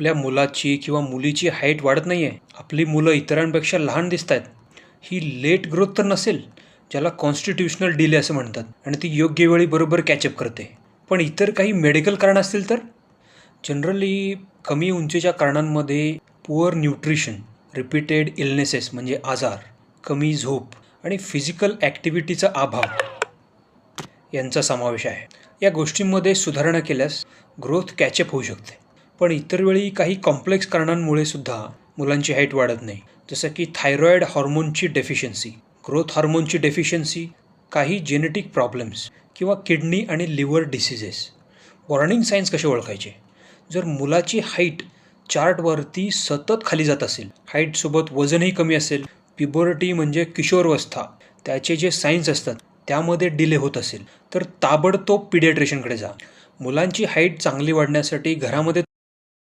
आपल्या मुलाची किंवा मुलीची हाईट वाढत नाही आहे आपली मुलं इतरांपेक्षा लहान दिसत आहेत ही लेट ग्रोथ तर नसेल ज्याला कॉन्स्टिट्युशनल डिले असं म्हणतात. आणि ती योग्य वेळी बरोबर कॅचअप करते. पण इतर काही मेडिकल कारण असतील तर? जनरली कमी उंचीच्या कारणांमध्ये पुअर न्यूट्रिशन रिपीटेड इलनेसेस म्हणजे आजार कमी झोप आणि फिजिकल ॲक्टिव्हिटीचा अभाव यांचा समावेश आहे. या गोष्टींमध्ये सुधारणा केल्यास ग्रोथ कॅचअप होऊ शकते. पण इतर वेळी काही कॉम्प्लेक्स कारणांमुळे सुद्धा मुलांची हाईट वाढत नाही. जसं की थायरॉईड हॉर्मोनची डेफिशियन्सी ग्रोथ हॉर्मोनची डेफिशियन्सी काही जेनेटिक प्रॉब्लेम्स किंवा किडनी आणि लिव्हर डिसिजेस वॉर्निंग सायन्स कसे ओळखायचे? जर मुलाची हाईट चार्टवरती सतत खाली जात असेल हाईटसोबत वजनही कमी असेल पिबोरिटी म्हणजे किशोरवस्था त्याचे जे सायन्स असतात त्यामध्ये डिले होत असेल तर ताबडतोब पिडियाट्रिशनकडे जा. मुलांची हाईट चांगली वाढण्यासाठी घरामध्ये